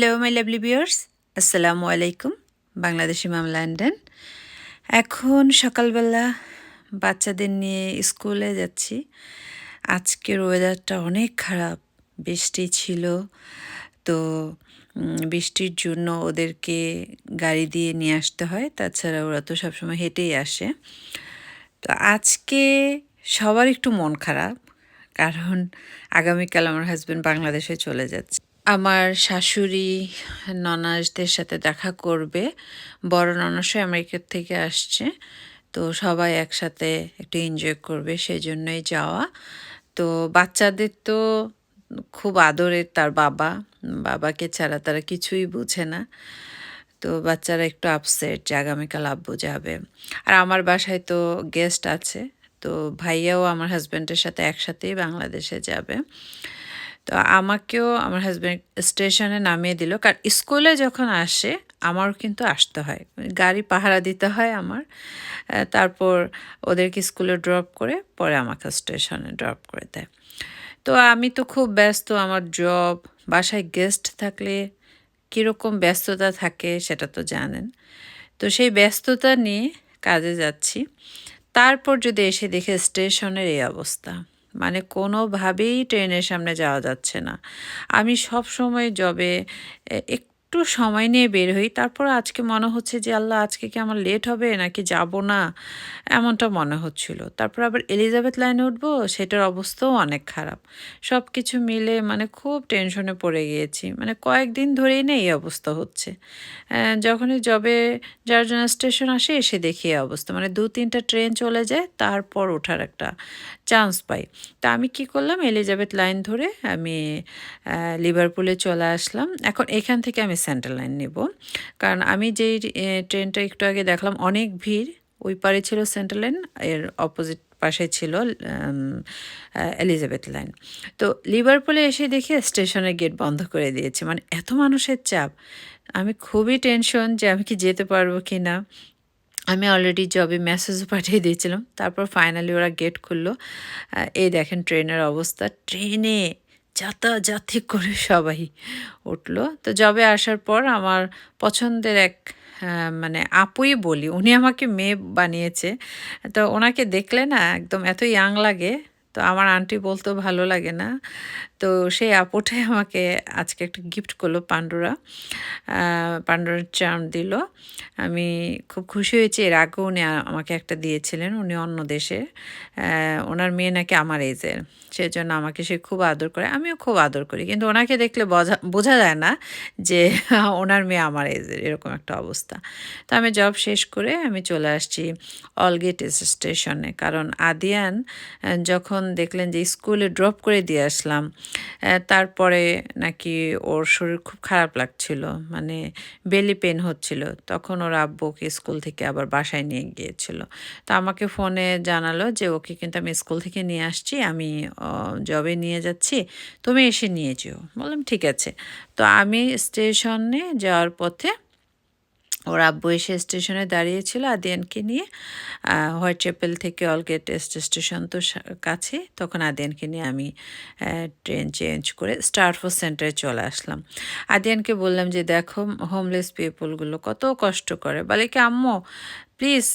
Hello my lovely viewers আসসালামু আলাইকুম বাংলাদেশি মাম London এখন সকালবেলা বাচ্চাদের নিয়ে স্কুলে যাচ্ছি। আজকের ওয়েদারটা অনেক খারাপ। বৃষ্টি ছিল। তো বৃষ্টির জন্য ওদেরকে গাড়ি দিয়ে নিয়ে আসতে হয়। তাছাড়া ওরা তো সবসময় হেঁটেই আসে। তো আজকে সবার একটু মন খারাপ। কারণ আগামীকাল আমার হাজব্যান্ড বাংলাদেশে চলে যাচ্ছে। আমার শাশুড়ি ননাসদের সাথে দেখা করবে। বড় ননাসও আমেরিকা থেকে আসছে। তো সবাই একসাথে একটু এনজয় করবে সেই জন্যই যাওয়া। তো বাচ্চাদের তো খুব আদরের তার বাবা। বাবাকে ছাড়া তারা কিছুই বুঝে না। তো বাচ্চারা একটু আপসেট যে আগামীকাল আব্বু যাবে। আর আমার বাসায় তো গেস্ট আছে। তো ভাইয়াও আমার হাজব্যান্ডের সাথে একসাথেই বাংলাদেশে যাবে। তো আমাকেও আমার হাজব্যান্ড স্টেশনে নামিয়ে দিল। কারণ স্কুলে যখন আসে, আমারও কিন্তু আসতে হয়। গাড়ি পাহারা দিতে হয় আমার। তারপর ওদেরকে স্কুলে ড্রপ করে পরে আমাকে স্টেশনে ড্রপ করে দেয়। তো আমি তো খুব ব্যস্ত, আমার জব বাসায় গেস্ট থাকলে কীরকম ব্যস্ততা থাকে সেটা তো জানেন। তো সেই ব্যস্ততা নিয়ে কাজে যাচ্ছি। তারপর যদি এসে দেখে স্টেশনের এই অবস্থা। মানে কোনোভাবেই ট্রেনের সামনে যাওয়া যাচ্ছে না। আমি সব সময় জবে একটু সময় নিয়ে বের হই। তারপর আজকে মনে হচ্ছে যে, আল্লাহ, আজকে কি আমার লেট হবে নাকি যাব না? এমনটা মনে হচ্ছিল। তারপর আবার এলিজাবেথ লাইনে উঠবো, সেটার অবস্থাও অনেক খারাপ। সব কিছু মিলে মানে খুব টেনশনে পড়ে গিয়েছি। মানে কয়েকদিন ধরেই না এই অবস্থা হচ্ছে। যখনই জবে যার জন্য স্টেশন আসে, এসে দেখি এই অবস্থা। মানে দু, তিনটা ট্রেন চলে যায়, তারপর ওঠার একটা চান্স পাই। তা আমি কি করলাম? এলিজাবেথ লাইন ধরে আমি লিভারপুলে চলে আসলাম। এখন এখান থেকে আমি সেন্ট্রাল লাইন নেব। কারণ আমি যেই ট্রেনটা একটু আগে দেখলাম, অনেক ভিড়। ওই পারে ছিল সেন্ট্রাল লাইন এর অপোজিট পাশে ছিল এলিজাবেথ লাইন তো লিভারপুলে এসে দেখি স্টেশনের গেট বন্ধ করে দিয়েছে। মানে এত মানুষের চাপ। আমি খুবই টেনশন যে আমি কি যেতে পারব কি না। আমি অলরেডি জবে মেসেজও পাঠিয়ে দিয়েছিলাম। তারপর ফাইনালি ওরা গেট খুললো। এই দেখেন ট্রেনের অবস্থা। ট্রেনে যাতাযাতি করে সবাই উঠল। তো জবে আসার পর আমার পছন্দের এক মানে আপুই বলি, উনি আমাকে মেয়ে বানিয়েছে। তো ওনাকে দেখলে না একদম এত ইয়াং লাগে, তো আমার আন্টি বলতেও ভালো লাগে না। তো সেই আপুটাই আমাকে আজকে একটা গিফট করল পাণ্ডুরা পাণ্ডুরার চার্ম দিল। আমি খুব খুশি হয়েছি, এর আগেও উনি আমাকে একটা দিয়েছিলেন, উনি অন্য দেশে। ওনার মেয়ে নাকি আমার এজের সেজন্য আমাকে সে খুব আদর করে, আমিও খুব আদর করি। কিন্তু ওনাকে দেখলে বোঝা বোঝা যায় না যে ওনার মেয়ে আমার এজের এরকম একটা অবস্থা। তো আমি জব শেষ করে আমি চলে আসছি অলগেট স্টেশনে কারণ আদিয়ান যখন দেখলেন যে স্কুলে ড্রপ করে দিয়ে আসলাম তারপরে নাকি ওর শরীর খুব খারাপ লাগছিল মানে বেলি পেন হচ্ছিল। তখন ওর আব্বুকে স্কুল থেকে আবার বাসায় নিয়ে গিয়েছিল। তো আমাকে ফোনে জানালো যে, ওকে কিন্তু আমি স্কুল থেকে নিয়ে আসছি, আমি জবে নিয়ে যাচ্ছি, তুমি এসে নিয়ে যেও। বললাম, ঠিক আছে। তো আমি স্টেশনে যাওয়ার পথে ওর আব্বু এসে স্টেশনে দাঁড়িয়েছিল আদিয়ানকে নিয়ে। হোয়াইট চ্যাপেল থেকে অলগেট স্টেশন তো কাছে। তখন আদিয়ানকে নিয়ে আমি ট্রেন চেঞ্জ করে স্টারফোর্স সেন্টারে চলে আসলাম। আদিয়ানকে বললাম যে, দেখো হোমলেস পিপলগুলো কত কষ্ট করে। বলে কি, আম্মু প্লিজ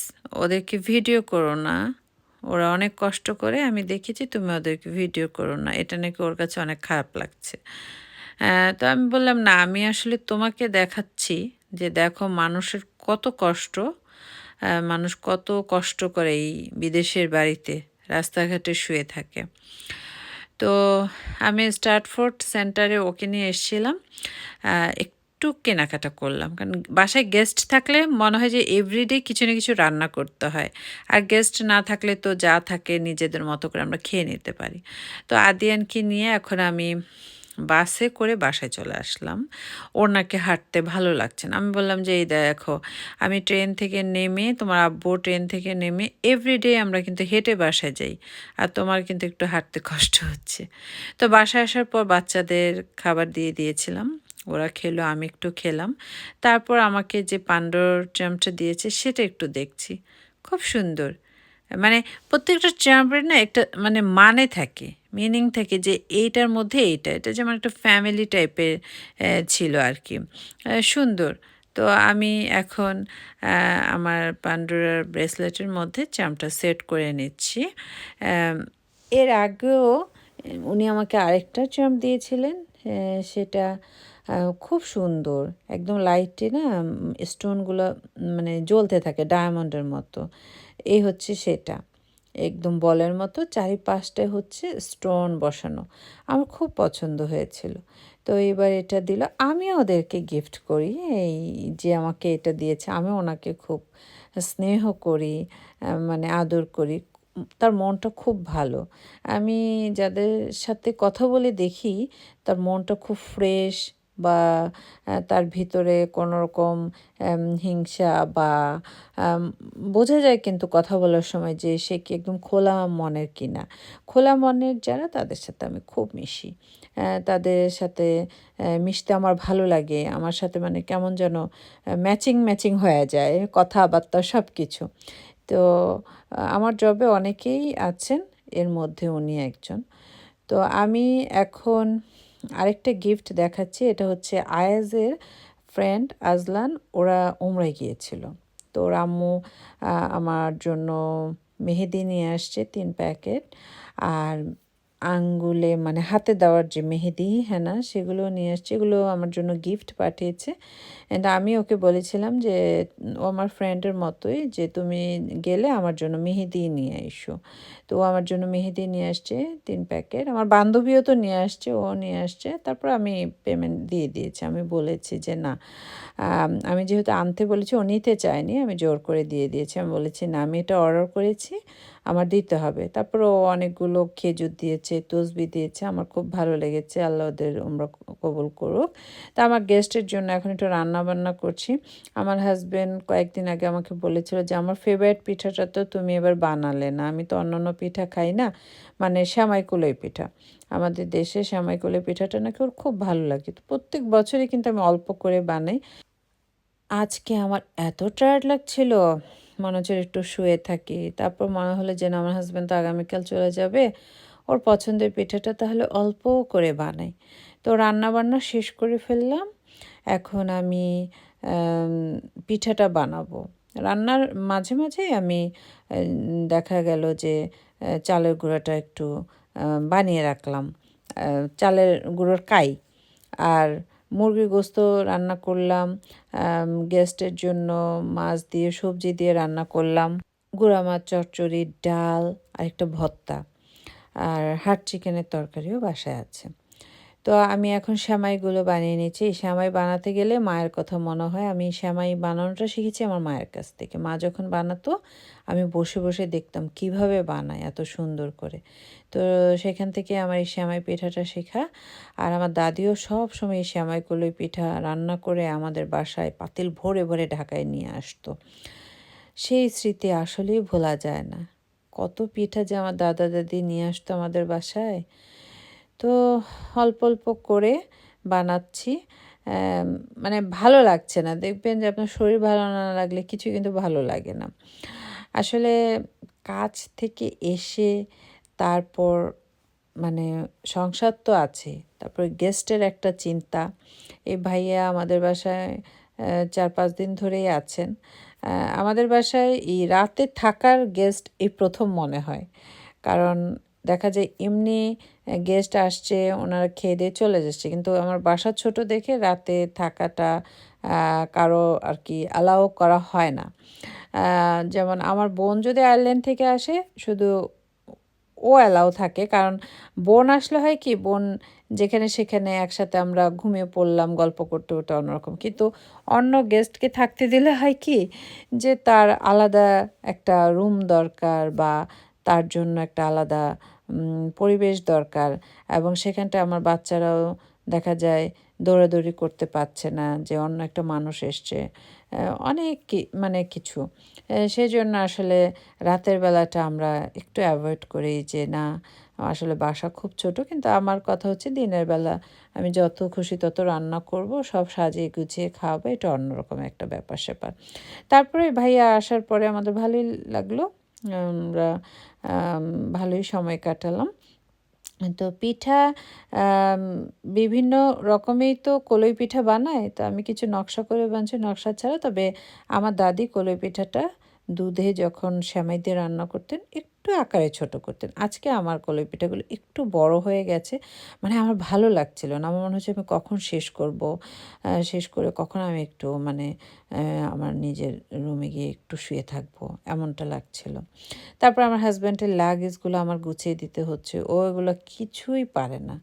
ওদেরকে ভিডিও করো না। ওরা অনেক কষ্ট করে, আমি দেখেছি তুমি ওদেরকে ভিডিও করো না। এটা নাকি ওর কাছে অনেক খারাপ লাগছে। তো আমি বললাম, না, আমি আসলে তোমাকে দেখাচ্ছি যে দেখো মানুষের কত কষ্ট মানুষ কত কষ্ট করে এই বিদেশের বাড়িতে রাস্তাঘাটে শুয়ে থাকে। তো আমি স্টার্টফোর্ড সেন্টারে ওকে নিয়ে এসেছিলাম। একটু কেনাকাটা করলাম। কারণ বাসায় গেস্ট থাকলে মনে হয় যে এভরিডে কিছু না কিছু রান্না করতে হয়। আর গেস্ট না থাকলে তো যা থাকে নিজেদের মতো করে আমরা খেয়ে নিতে পারি। তো আদিয়ানকে নিয়ে এখন আমি বাসে করে বাসায় চলে আসলাম। ওর নাকি হাঁটতে ভালো লাগছে না। আমি বললাম যে, এই দেখো, আমি ট্রেন থেকে নেমে, তোমার আব্বু ট্রেন থেকে নেমে এভরিডে আমরা কিন্তু হেঁটে বাসায় যাই। আর তোমার কিন্তু একটু হাঁটতে কষ্ট হচ্ছে। তো বাসায় আসার পর বাচ্চাদের খাবার দিয়ে দিয়েছিলাম। ওরা খেলো, আমি একটু খেলাম। তারপর আমাকে যে পান্ডর চামচা দিয়েছে, সেটা একটু দেখছি। খুব সুন্দর। মানে প্রত্যেকটা চাম্পের না একটা মানে মানে থাকে মিনিং থাকে যে এইটার মধ্যে এইটা, এটা যেমন একটা ফ্যামিলি টাইপের ছিল আর কি সুন্দর। তো আমি এখন আমার পান্ডুরার ব্রেসলেটের মধ্যে চামটা সেট করে নিচ্ছি। এর আগেও, উনি আমাকে আরেকটা চাম দিয়েছিলেন সেটা খুব সুন্দর। একদম লাইটে না স্টোনগুলো মানে জ্বলতে থাকে ডায়মন্ডের মতো। এই হচ্ছে সেটা। একদম বলের মতো চারিপাশটায় হচ্ছে স্টোন বসানো। আমার খুব পছন্দ হয়েছিল। তো এবার এটা দিল। আমি ওদেরকে গিফট করি, এই যে আমাকে এটা দিয়েছে, আমি ওনাকে খুব স্নেহ করি মানে আদর করি। তার মনটা খুব ভালো। আমি যাদের সাথে কথা বলে দেখি, তার মনটা খুব ফ্রেশ বা তার ভিতরে কোনো রকম হিংসা বা বোঝা যায় কিন্তু কথা বলার সময় যে সে কি একদম খোলা মনের কিনা। খোলা মনের যারা, তাদের সাথে আমি খুব মিশি। তাদের সাথে মিশতে আমার ভালো লাগে। আমার সাথে মানে কেমন যেন ম্যাচিং ম্যাচিং হয়ে যায়। কথাবার্তা সব কিছু তো, আমার জবে অনেকেই আছেন। এর মধ্যে উনি একজন। তো আমি এখন আরেকটা গিফট দেখাচ্ছি, এটা হচ্ছে আয়াজের ফ্রেন্ড আজলান, ওরা উমরায় গিয়েছিল। তো ওর আম্মু আমার জন্য মেহেদি নিয়ে আসছে তিন প্যাকেট আর আঙ্গুলে মানে হাতে দেওয়ার যে মেহেদি হেনা সেগুলো নিয়ে আসছে। এগুলো আমার জন্য গিফট পাঠিয়েছে। অ্যান্ড আমি ওকে বলেছিলাম যে, ও আমার ফ্রেন্ডের মতোই যে তুমি গেলে আমার জন্য মেহেদি নিয়ে এসো। তো ও আমার জন্য মেহেদি নিয়ে আসছে, তিন প্যাকেট। আমার বান্ধবীও তো নিয়ে আসছে, ও নিয়ে আসছে। তারপর আমি পেমেন্ট দিয়ে দিয়েছি। আমি বলেছি যে, না। আমি যেহেতু আনতে বলেছি, ও নিতে চায়নি। আমি জোর করে দিয়ে দিয়েছি। আমি বলেছি, না, আমি এটা অর্ডার করেছি। আমার দিতে হবে। তারপর ও অনেকগুলো খেজুর দিয়েছে, তসবি দিয়েছে, আমার খুব ভালো লেগেছে, আল্লাহ ওদের আমরা কবুল করুক। তা আমার গেস্টের জন্য এখন একটু রান্না বান্না করছি। আমার হাজব্যান্ড কয়েকদিন আগে আমাকে বলেছিল যে, আমার ফেভারিট পিঠাটা তো তুমি এবার বানালে না। আমি তো অন্যান্য পিঠা খাই না মানে শ্যামাই কুলোই পিঠা। আমাদের দেশে শ্যামাই কুলোই পিঠাটা নাকি ওর খুব ভালো লাগে। তো প্রত্যেক বছরই কিন্তু আমি অল্প করে বানাই। আজকে আমার এত টায়ার্ড লাগছিল। মনে হচ্ছে একটু শুয়ে থাকি। তারপর মনে হলো যে না, আমার হাজব্যান্ড তো আগামীকাল চলে যাবে, ওর পছন্দের পিঠাটা তাহলে অল্প করে বানাই। তো রান্না বান্না শেষ করে ফেললাম, এখন আমি পিঠাটা বানাবো। রান্নার মাঝে মাঝে আমি দেখা গেল যে চালের গুঁড়াটা একটু বানিয়ে রাখলাম। চালের গুঁড়োর কাই। আর মুরগির গোস্ত রান্না করলাম গেস্টের জন্য মাছ দিয়ে, সবজি দিয়ে রান্না করলাম। গুঁড়া মাছ, চচ্চড়ি, ডাল আর একটা ভত্তা আর হাট চিকেনের তরকারিও বাসায় আছে। তো আমি এখন সেমাইগুলো বানিয়ে নিচ্ছি। এই সেমাই বানাতে গেলে মায়ের কথা মনে হয়। আমি সেমাই বানানোটা শিখেছি আমার মায়ের কাছ থেকে। মা যখন বানাতো, আমি বসে বসে দেখতাম কীভাবে বানায় এত সুন্দর করে। তো সেখান থেকে আমার এই সেমাই পিঠাটা শেখা। আর আমার দাদিও সব সময় এই সেমাই কলই পিঠা রান্না করে আমাদের বাসায় পাতিল ভরে ভরে ঢাকায় নিয়ে আসতো। সেই স্মৃতি আসলেই ভোলা যায় না। কত পিঠা যে আমার দাদা, দাদি নিয়ে আসতো আমাদের বাসায়। তো অল্প অল্প করে বানাচ্ছি। মানে ভালো লাগছে না। দেখবেন যে আপনার শরীর ভালো না লাগলে কিছু কিন্তু ভালো লাগে না। আসলে কাজ থেকে এসে তারপর মানে সংসার তো আছে, তারপর গেস্টের একটা চিন্তা। এই ভাইয়া আমাদের বাসায় চার পাঁচ দিন ধরেই আছেন। আমাদের বাসায় এই রাতে থাকার গেস্ট এই প্রথম মনে হয়। কারণ দেখা যায় এমনি গেস্ট আসছে, ওনারা খেয়ে দিয়ে চলে যাচ্ছে। কিন্তু আমার বাসা ছোট দেখে রাতে থাকাটা কারও আর কি অ্যালাউ করা হয় না। যেমন আমার বোন যদি আয়ারল্যান্ড থেকে আসে, শুধু ও অ্যালাউ থাকে। কারণ বোন আসলে হয় কি, বোন যেখানে সেখানে একসাথে আমরা ঘুমিয়ে পড়লাম, গল্প করতে করতে অন্যরকম। কিন্তু অন্য গেস্টকে থাকতে দিলে হয় কি, যে তার আলাদা একটা রুম দরকার বা তার জন্য একটা আলাদা পরিবেশ দরকার এবং সেখানটা আমার বাচ্চারাও দেখা যায় দৌড়াদৌড়ি করতে পারছে না যে অন্য একটা মানুষ এসছে। অনেক মানে কিছু। সেই জন্য আসলে রাতের বেলাটা আমরা একটু অ্যাভয়েড করি যে না, আসলে বাসা খুব ছোট কিন্তু আমার কথা হচ্ছে দিনের বেলা আমি যত খুশি তত রান্না করব, সব সাজিয়ে গুছিয়ে খাওয়াবো, এটা অন্যরকম একটা ব্যাপার স্যাপার তারপরে ভাইয়া আসার পরে আমাদের ভালোই লাগল। আমরা ভালোই সময় কাটালাম। তো পিঠা বিভিন্ন রকমেই তো কলই পিঠা বানায়, তো আমি কিছু নকশা করে বানছি, নকশা ছাড়া। তবে আমার দাদি কলই পিঠাটা দুধে যখন সেমাই দিয়ে রান্না করতেন, একটু আকারে ছোট করতেন। আজকে আমার কলই পিঠাগুলো একটু বড় হয়ে গেছে মানে আমার ভালো লাগছিল না। আমার মনে হচ্ছে আমি কখন শেষ করব শেষ করে কখন আমি একটু মানে আমার নিজের রুমে গিয়ে একটু শুয়ে থাকব, এমনটা লাগছিল। তারপর আমার হাজব্যান্ডের লাগেজগুলো আমার গুছিয়ে দিতে হচ্ছে, ও এগুলো কিছুই পারে না।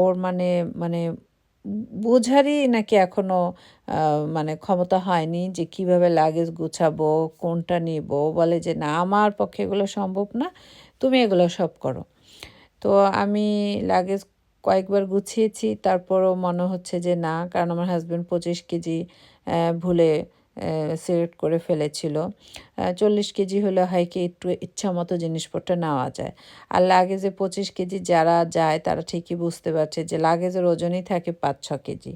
ওর মানে মানে বোঝারই নাকি এখনও মানে ক্ষমতা হয়নি যে কীভাবে লাগেজ গুছাবো, কোনটা নিব, বলে যে না, আমার পক্ষে এগুলো সম্ভব না, তুমি এগুলো সব করো। তো আমি লাগেজ কয়েকবার গুছিয়েছি, তারপরও মনে হচ্ছে যে না, কারণ আমার হাজব্যান্ড পঁচিশ কেজি ভুলে সিলেক্ট করে ফেলেছিল। চল্লিশ কেজি হলে হয় কি একটু ইচ্ছা মতো জিনিসপত্র নেওয়া যায়। আর লাগেজে পঁচিশ কেজি যারা যায় তারা ঠিকই বুঝতে পারছে যে লাগেজের ওজনই থাকে পাঁচ, ছ কেজি।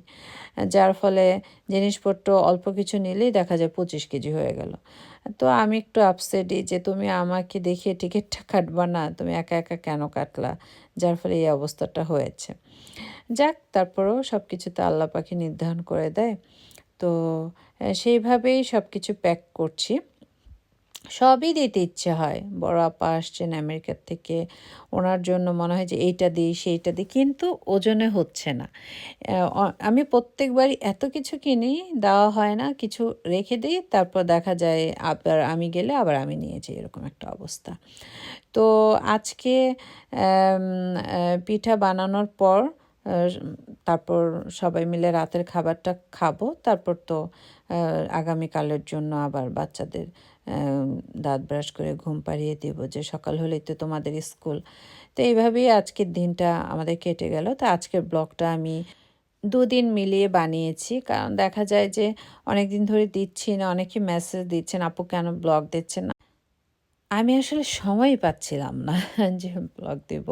যার ফলে জিনিসপত্র অল্প কিছু নিলেই দেখা যায় পঁচিশ কেজি হয়ে গেল। তো আমি একটু আপসেটই যে তুমি আমাকে দেখিয়ে টিকিটটা কাটবা না, তুমি একা একা কেন কাটলা? যার ফলে এই অবস্থাটা হয়েছে। যাক, তারপরেও সব কিছুতে আল্লাহ পাখি নির্ধারণ করে দেয়। তো সেইভাবেই সব কিছু প্যাক করছি। সবই দিতে ইচ্ছে হয়। বড় আপা আসছেন আমেরিকার থেকে। ওনার জন্য মনে হয় যে এইটা দিই, সেইটা দিই, কিন্তু ওজনে হচ্ছে না। আমি প্রত্যেকবারই এত কিছু কিনি, দেওয়া হয় না, কিছু রেখে দিই, তারপর দেখা যায় আবার আমি গেলে আবার আমি নিয়ে যাই, এরকম একটা অবস্থা। তো আজকে পিঠা বানানোর পর তারপর সবাই মিলে রাতের খাবারটা খাব। তারপর তো আগামীকালের জন্য আবার বাচ্চাদের দাঁত ব্রাশ করে ঘুম পাড়িয়ে দেবো যে সকাল হলেই তো তোমাদের স্কুল। তো এইভাবেই আজকের দিনটা আমাদের কেটে গেল। তো আজকের ব্লগটা আমি দুদিন মিলিয়ে বানিয়েছি। কারণ দেখা যায় যে অনেক দিন ধরে দিচ্ছি না, অনেকে মেসেজ দিচ্ছেন, আপু কেন ব্লগ দিচ্ছেন না? আমি আসলে সময়ই পাচ্ছিলাম না যে ব্লগ দেব।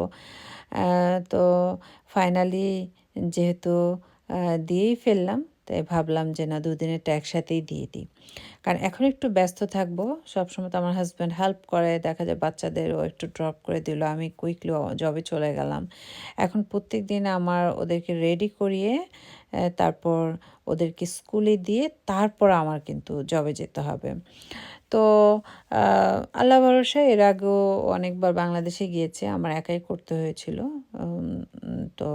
তো ফাইনালি যেহেতু দিয়েই ফেললাম, তাই ভাবলাম যে না দুদিনেরটা একসাথেই দিয়ে দিই। কারণ এখন একটু ব্যস্ত থাকব, সবসময় তো আমার হাজব্যান্ড হেল্প করে, দেখা যায় বাচ্চাদেরও একটু ড্রপ করে দিল, আমি কুইকলি জবে চলে গেলাম। এখন প্রত্যেক দিন আমার ওদেরকে রেডি করিয়ে তারপর ওদেরকে স্কুলে দিয়ে তারপর আমার কিন্তু জবে যেতে হবে। তো আল্লাহ ভরসা এর আগেও অনেকবার বাংলাদেশে গিয়েছে আমার একাই করতে হয়েছিল। তো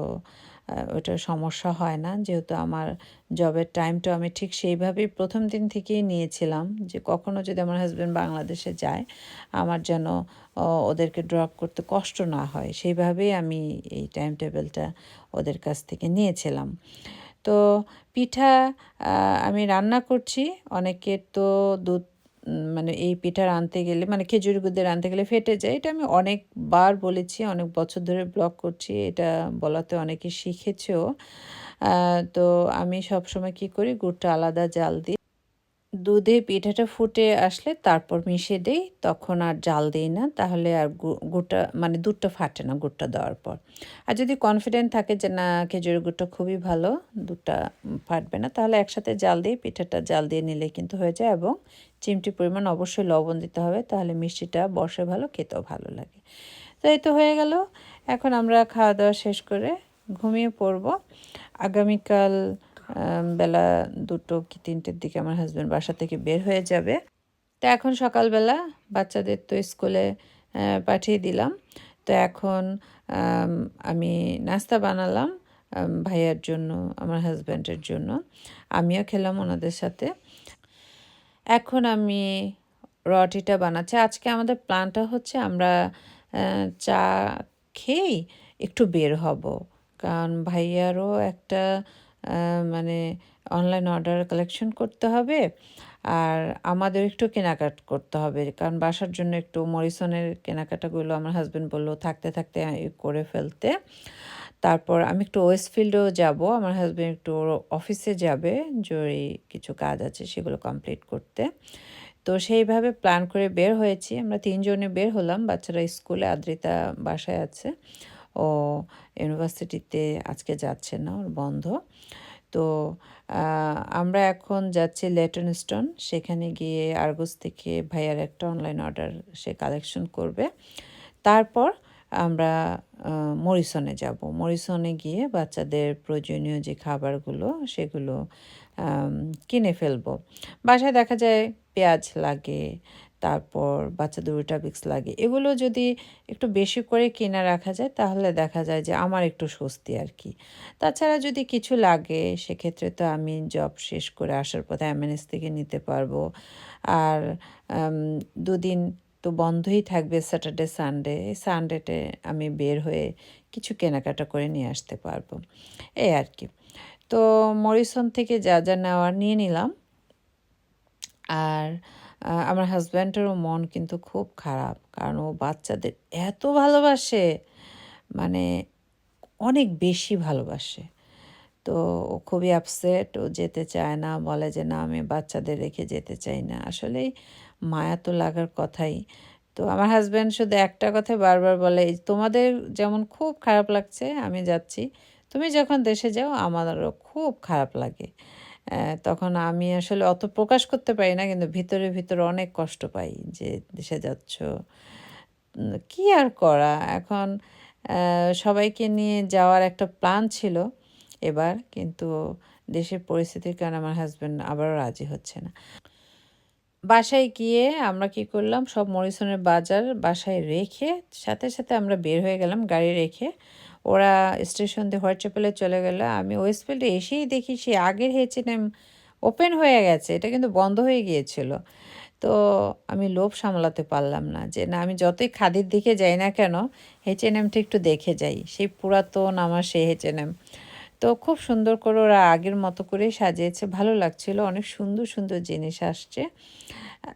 আহ, ওটা সমস্যা হয় না। যেহেতু আমার জবের টাইমটা আমি ঠিক সেইভাবেই প্রথম দিন থেকেই নিয়েছিলাম যে কখনো যদি আমার হাজব্যান্ড বাংলাদেশে যায় আমার যেন ওদেরকে ড্রপ করতে কষ্ট না হয় সেইভাবেই আমি এই টাইম টেবিলটা ওদের কাছ থেকে নিয়েছিলাম। তো পিঠা আমি রান্না করছি অনেকের তো দুধ মানে এই পিঠা রাঁধতে গেলে মানে খেজুর গুদের রাঁধতে গেলে ফেটে যায়। এটা আমি অনেকবার বলেছি, অনেক বছর ধরে ব্লগ করছি, এটা বলাতে অনেকে শিখেছেও। তো আমি সবসময় কি করি, গুড়টা আলাদা জাল দিই দুধে পিঠাটা ফুটে আসলে তারপর মিশিয়ে দেই, তখন আর জাল দিই না, তাহলে আর গুড়টা মানে দুধটা ফাটে না গুড়টা দেওয়ার পর। আর যদি কনফিডেন্ট থাকে যে না, খেজুরের গুড়টা খুবই ভালো, দুধটা ফাটবে না, তাহলে একসাথে জাল দিয়ে, পিঠাটা জাল দিয়ে নিলে কিন্তু হয়ে যায় এবং চিমটি পরিমাণ অবশ্যই লবণ দিতে হবে, তাহলে মিষ্টিটা বসে ভালো, খেতেও ভালো লাগে। তো এই তো হয়ে গেল। এখন আমরা খাওয়া দাওয়া শেষ করে ঘুমিয়ে পড়ব। আগামীকাল বেলা দুটো কি তিনটের দিকে আমার হাজব্যান্ড বাসা থেকে বের হয়ে যাবে। তো এখন সকালবেলা বাচ্চাদের তো স্কুলে পাঠিয়ে দিলাম। তো এখন, আমি নাস্তা বানালাম ভাইয়ার জন্য, আমার হাজব্যান্ডের জন্য। আমিও খেলাম ওনাদের সাথে। এখন আমি রটিটা বানাচ্ছি। আজকে আমাদের প্ল্যানটা হচ্ছে আমরা চা খেয়েই একটু বের হব। কারণ ভাইয়ারও একটা মানে অনলাইন অর্ডার কালেকশন করতে হবে আর আমাদের একটু কেনাকাট করতে হবে। কারণ বাসার জন্য একটু মরিসনের কেনাকাটাগুলো আমার হাজব্যান্ড বলল থাকতে থাকতে করে ফেলতে। তারপর আমি একটু ওয়েস্টফিল্ডেও যাব, আমার হাজব্যান্ড একটু অফিসে যাবে, জরুরি কিছু কাজ আছে সেগুলো কমপ্লিট করতে। তো সেইভাবে প্ল্যান করে বের হয়েছি। আমরা তিনজনে বের হলাম, বাচ্চারা স্কুলে, আদ্রিতা বাসায় আছে। ও ইউনিভার্সিটিতে আজকে যাচ্ছে না, ওর বন্ধ। তো আমরা এখন যাচ্ছি লেটন স্টোন সেখানে গিয়ে আর্গস থেকে ভাইয়ার একটা অনলাইন অর্ডার সে কালেকশন করবে। তারপর আমরা মরিসনে যাব। মরিসনে গিয়ে বাচ্চাদের প্রয়োজনীয় যে খাবারগুলো সেগুলো কিনে ফেলব। বাসায় দেখা যায় পেঁয়াজ লাগে তারপর বাচ্চা বাচ্চাদের উইটাবিক্স লাগে। এগুলো যদি একটু বেশি করে কিনে রাখা যায়, তাহলে দেখা যায় যে আমার একটু স্বস্তি আর কি। তাছাড়া যদি কিছু লাগে, সেক্ষেত্রে তো আমি জব শেষ করে আসার পথে এমএনএস থেকে নিতে পারব। আর দুদিন তো বন্ধই থাকবে স্যাটারডে সানডে এই সানডেতে আমি বের হয়ে কিছু কেনাকাটা করে নিয়ে আসতে পারব। এই আর কি। তো মরিসন থেকে যা যা নেওয়ার নিয়ে নিলাম। আর আমার হাজব্যান্ডেরও মন কিন্তু খুব খারাপ, কারণ ও বাচ্চাদের এত ভালোবাসে মানে অনেক বেশি ভালোবাসে। তো ও খুবই আপসেট ও যেতে চায় না, বলে যে না, আমি বাচ্চাদের রেখে যেতে চাই না। আসলেই মায়া তো লাগার কথাই। তো আমার হাজব্যান্ড শুধু একটা কথা বারবার বলে, "এই তোমাদের যেমন খুব খারাপ লাগছে, আমি যাচ্ছি। তুমি যখন দেশে যাও, আমারও খুব খারাপ লাগে। তখন আমি আসলে অত প্রকাশ করতে পারি না, কিন্তু ভিতরে ভিতরে অনেক কষ্ট পাই যে দেশে যাচ্ছ কি আর করা? এখন সবাইকে নিয়ে যাওয়ার একটা প্ল্যান ছিল এবার, কিন্তু দেশের পরিস্থিতির কারণে আমার হাজব্যান্ড আবারও রাজি হচ্ছে না। বাসায় গিয়ে আমরা কি করলাম? সব মরিসনের বাজার বাসায় রেখে সাথে সাথে আমরা বের হয়ে গেলাম গাড়ি রেখে। ওরা স্টেশন দিয়ে হোয়াইট চ্যাপেলে চলে গেল। আমি ওয়েস্টফিল্ডে এসেই দেখি সে আগের হেচেনেম ওপেন হয়ে গেছে। এটা কিন্তু বন্ধ হয়ে গিয়েছিল। তো আমি লোভ সামলাতে পারলাম না যে, না, আমি যতই খাদির দিকে যাই না কেন হেচেনেমটা একটু দেখে যাই। সেই পুরাতন আমার সেই হেচেনেম তো খুব সুন্দর করে ওরা আগের মতো করে সাজিয়েছে। ভালো লাগছিল। অনেক সুন্দর সুন্দর জিনিস আসছে।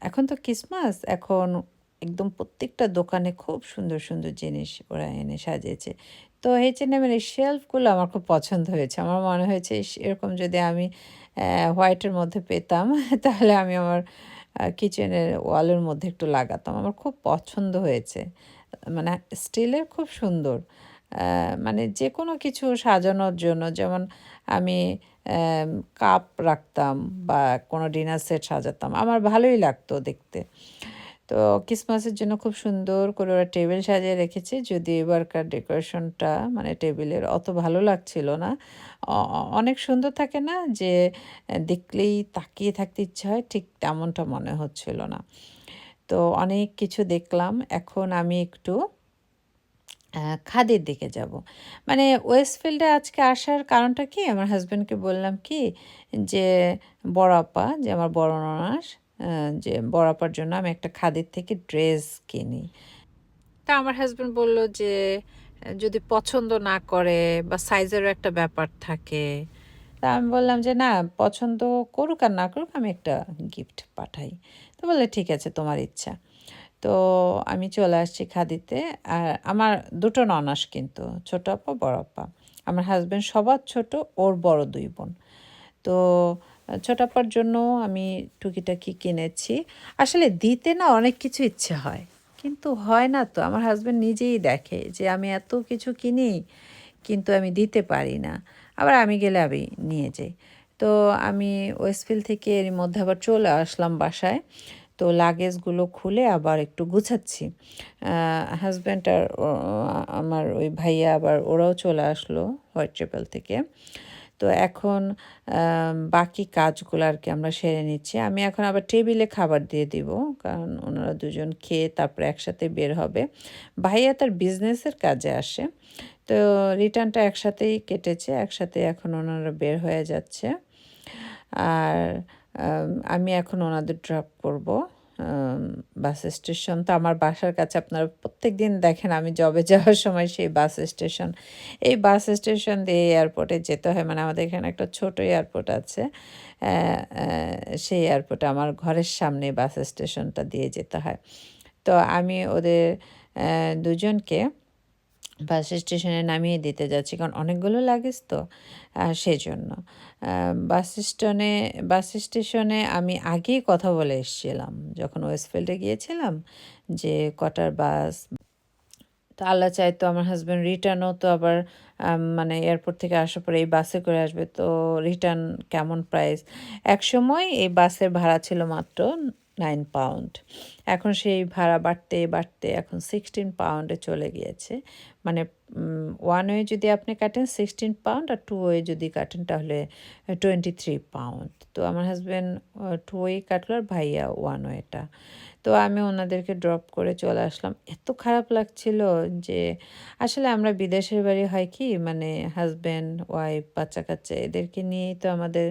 এখন তো ক্রিসমাস এখন একদম প্রত্যেকটা দোকানে খুব সুন্দর সুন্দর জিনিস ওরা এনে সাজিয়েছে। তো এইচএনএমের এই শেলফগুলো আমার খুব পছন্দ হয়েছে। আমার মনে হয়েছে এরকম যদি আমি হোয়াইটের মধ্যে পেতাম, তাহলে আমি আমার কিচেনের ওয়ালের মধ্যে একটু লাগাতাম। আমার খুব পছন্দ হয়েছে। মানে স্টিলের খুব সুন্দর। মানে যে কোনো কিছু সাজানোর জন্য, যেমন আমি, কাপ রাখতাম বা কোনো ডিনার সেট সাজাতাম। আমার ভালোই লাগতো দেখতে। তো ক্রিসমাসের জন্য খুব সুন্দর করে ওরা টেবিল সাজিয়ে রেখেছে। যদি এবারকার ডেকোরেশনটা মানে টেবিলের অত ভালো লাগছিল না। অনেক সুন্দর থাকে না যে, দেখলেই তাকিয়ে থাকতে ইচ্ছা হয়, ঠিক তেমনটা মনে হচ্ছিল না। তো অনেক কিছু দেখলাম। এখন আমি একটু খাদের দিকে যাব। মানে ওয়েস্টফিল্ডে আজকে আসার কারণটা কি? আমার হাজব্যান্ডকে বললাম কি? যে, বড় আপা, যে আমার বড় ননাস যে বড় আপার জন্য আমি একটা খাদের থেকে ড্রেস কিনি। তা আমার হাজব্যান্ড বলল যে যদি পছন্দ না করে বা সাইজেরও একটা ব্যাপার থাকে। তা আমি বললাম যে না পছন্দ করুক আর না করুক আমি একটা গিফট পাঠাই। তো বললে ঠিক আছে তোমার ইচ্ছা। তো আমি চলে আসছি খাদিতে আর আমার দুটো ননাস কিন্তু ছোট আপা বড় আপা। আমার হাজব্যান্ড সবার ছোট ওর বড় দুই বোন। তো আহ, ছোট জন্য আমি টুকিটাকি কিনেছি। আসলে দিতে না অনেক কিছু ইচ্ছে হয়। কিন্তু হয় না তো আমার হাজব্যান্ড নিজেই দেখে যে আমি এত কিছু কিনি কিন্তু আমি দিতে পারি না। আবার আমি গেলে আমি নিয়ে যাই। তো আমি ওয়েস্টফিল্ড থেকে এর মধ্যে আবার চলে আসলাম বাসায়। তো লাগেজগুলো খুলে আবার একটু গুছাচ্ছি। হাজব্যান্ড আর আমার ওই ভাইয়া আবার ওরাও চলে আসলো হোয়াইট চ্যাপেল থেকে। তো এখন বাকি কাজগুলো আর কি আমরা সেরে নিচ্ছি। আমি এখন আবার টেবিলে খাবার দিয়ে দিব, কারণ ওনারা দুজন খেয়ে তারপরে একসাথে বের হবে। ভাইয়া তার বিজনেসের কাজে আসে, তো রিটার্নটা একসাথেই কেটেছে, একসাথে এখন ওনারা বের হয়ে যাচ্ছে। আর, আমি এখন ওনাদের ড্রপ করব। Bus station. তো আমার বাসার কাছে আপনারা প্রত্যেক দিন দেখেন আমি জবে যাওয়ার সময় সেই বাস স্টেশন। এই বাস স্টেশন দিয়ে এয়ারপোর্টে যেতে হয় মানে আমাদের এখানে একটা ছোট এয়ারপোর্ট আছে। সেই এয়ারপোর্টে আমার ঘরের সামনে বাস স্টেশনটা দিয়ে যেতে হয়। তো আমি ওদের দুজনকে বাস স্টেশনে নামিয়ে দিতে যাচ্ছি কারণ অনেকগুলো লাগেজ তো আহ, সেই জন্য আহ, বাস স্টেশনে বাস স্টেশনে আমি আগেই কথা বলে এসেছিলাম, যখন ওয়েস্টফিল্ডে গিয়েছিলাম, যে কটার বাস তো আল্লাহ চাইতো আমার হাজব্যান্ড রিটার্নও তো আবার মানে এয়ারপোর্ট থেকে আসার পরে এই বাসে করে আসবে, তো রিটার্ন কেমন প্রাইস এক সময় এই বাসের ভাড়া ছিল মাত্র নাইন পাউন্ড এখন সেই ভাড়া বাড়তে বাড়তে এখন সিক্সটিন পাউন্ডে চলে গিয়েছে। মানে ওয়ান ওয়ে যদি আপনি কাটেন সিক্সটিন পাউন্ড আর টু ওয়ে যদি কাটেন তাহলে টোয়েন্টি থ্রি পাউন্ড তো আমার হাজব্যান্ড টু ওয়ে কাটলো আর ভাইয়া ওয়ান ওয়েটা তো আমি ওনাদেরকে ড্রপ করে চলে আসলাম। এত খারাপ লাগছিল যে আসলে আমরা বিদেশের বাড়ি হয় কি মানে হাজব্যান্ড ওয়াইফ বাচ্চা কাচ্চা এদেরকে নিয়েই তো আমাদের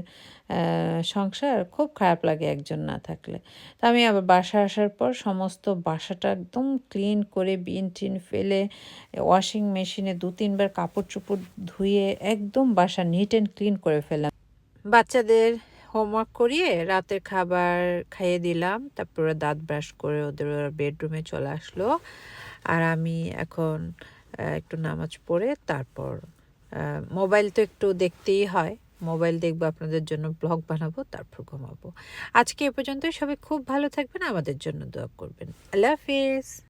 সংসার খুব খারাপ লাগে একজন না থাকলে। তো আমি আবার বাসা আসার পর সমস্ত বাসাটা একদম ক্লিন করে বিন টিন ফেলে ওয়াশিং মেশিনে দু তিনবার কাপড় চোপড় ধুয়ে একদম বাসা নিট অ্যান্ড ক্লিন করে ফেললাম। বাচ্চাদের হোমওয়ার্ক করিয়ে রাতের খাবার খাইয়ে দিলাম। তারপরে দাঁত ব্রাশ করে ওদের বেডরুমে চলে আসলো। আর আমি এখন একটু নামাজ পড়ে তারপর মোবাইল তো একটু দেখতেই হয়। মোবাইল দেখব, আপনাদের জন্য ব্লগ বানাবো, তারপর ঘুমাবো। আজকে এ পর্যন্তই। সবাই খুব ভালো থাকবেন, আমাদের জন্য দোয়া করবেন। আল্লাহ হাফিজ।